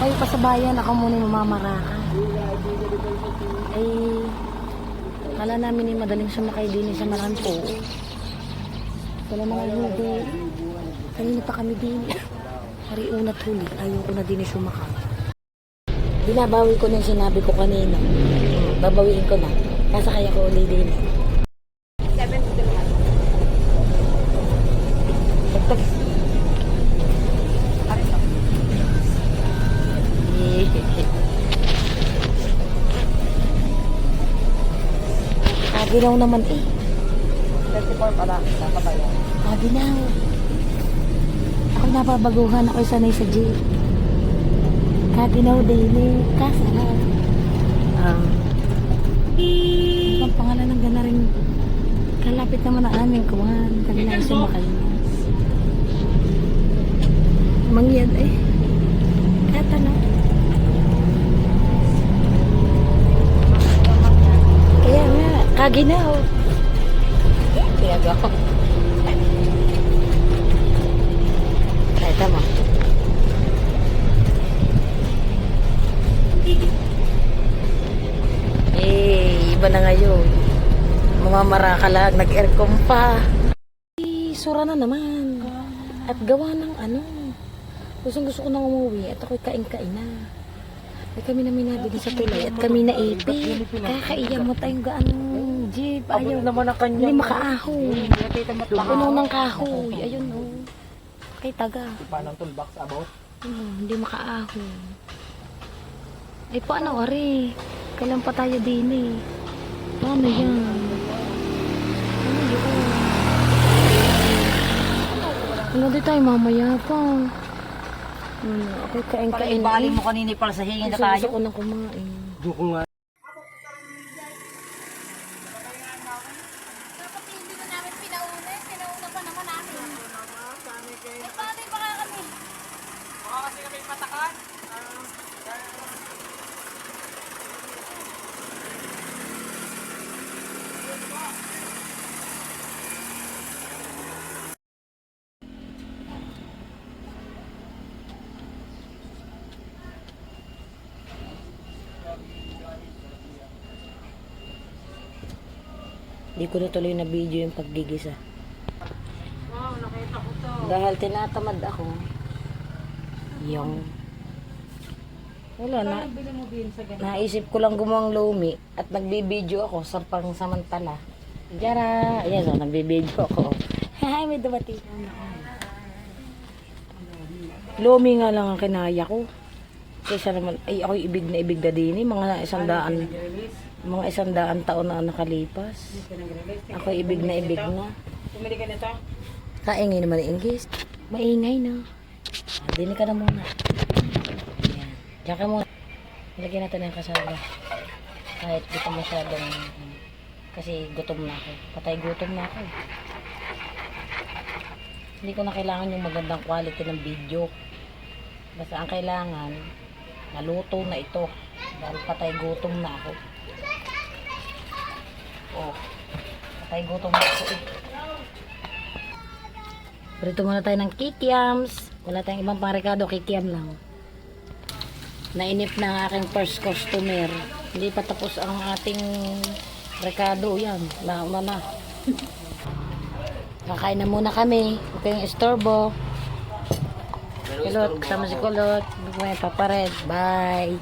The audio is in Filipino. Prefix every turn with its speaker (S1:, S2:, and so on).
S1: Kayo pa sa bayan, ako muna yung mamamaraka. Ay, kala namin ni madaling sumakay din sa Marampo. Wala mga hindi. Kanina pa kami din. Hari unat huli, ayoko na din sumakay. Binabawi ko na yung sinabi ko kanina. Babawiin ko na. Kasakay ako uli din. Kaginaw naman eh.
S2: 34 pala, nakabayan.
S1: Kaginaw. Ako nababaguhan ako sanay sa jeep. Kaginaw daily. Kasarap. Ah. ang pangalan ng gana rin. Kalapit naman ang aming kuwan. Kanila ay sumakay. Mangyad eh. Kata na. Kaya nga, kaginaw.
S2: Kaya ako.
S1: Ay, tama. Eh, iba na ngayon. Mamamara ka lang, nag-aircon pa. Eh, sura na naman. At gawa ng ano. Gusto gusto ko nang umuwi at ako'y kain-kain na. Ay kami na minado din sa tulay at kami na ipi. Kakaiya mo tayong gaanong jeep.
S2: Abot
S1: Ayaw.
S2: naman ang kanya.
S1: Hindi makaahoy. Puno ng kahoy. Ayun oh. Kay taga.
S2: Paano ang toolbox about?
S1: Hmm, hindi makaahon. Ay, paano, Ari? Kailan pa tayo din eh? Paano yan? Ano yun? Ano di tayo mamaya pa? Ano, okay, kain-kain.
S2: Ibali mo kanini para sa hingin na
S1: Gusto, gusto
S2: tayo.
S1: ko nang kumain.
S2: Duko nga.
S3: Dapat hindi na namin pinauna. eh. Pinauna pa naman namin. Eh, paano baka kami?
S1: Hindi ko natuloy na video yung paggigisa.
S2: Wow, nakita ko to.
S1: Dahil tinatamad ako. Yung... Wala na. Naisip ko lang gumawang lomi at nagbibideo ako sa pang samantala. Jara! Ayan o, nagbibideo ako. Hay, may dumating. Lomi nga lang ang kinaya ko. Kaysa naman, ay ako ibig na ibig na din eh. Mga isang daan, mga isang daan taon na nakalipas. Ako ibig na ibig na.
S2: Pumili ka nito?
S1: Kaingay naman ang English. Maingay na. Dinig ka na muna. Ayan. Diyan ka muna. Lagyan natin ng kasama. Kahit di ka masyadong... Kasi gutom na ako. Patay gutom na ako. Hindi ko na kailangan yung magandang quality ng video. Basta ang kailangan, naluto na ito. Dahil patay gutom na ako. Oh, patay gutom na ako eh. Prito muna tayo ng kikiams. Wala tayong ibang pangrekado, kikiam lang. Nainip na aking first customer. Hindi pa tapos ang ating rekado. Yan, nauna na. Kakain na muna kami. Huwag kayong istorbo. Kulot, kasama si Kulot. Yung papared. Bye.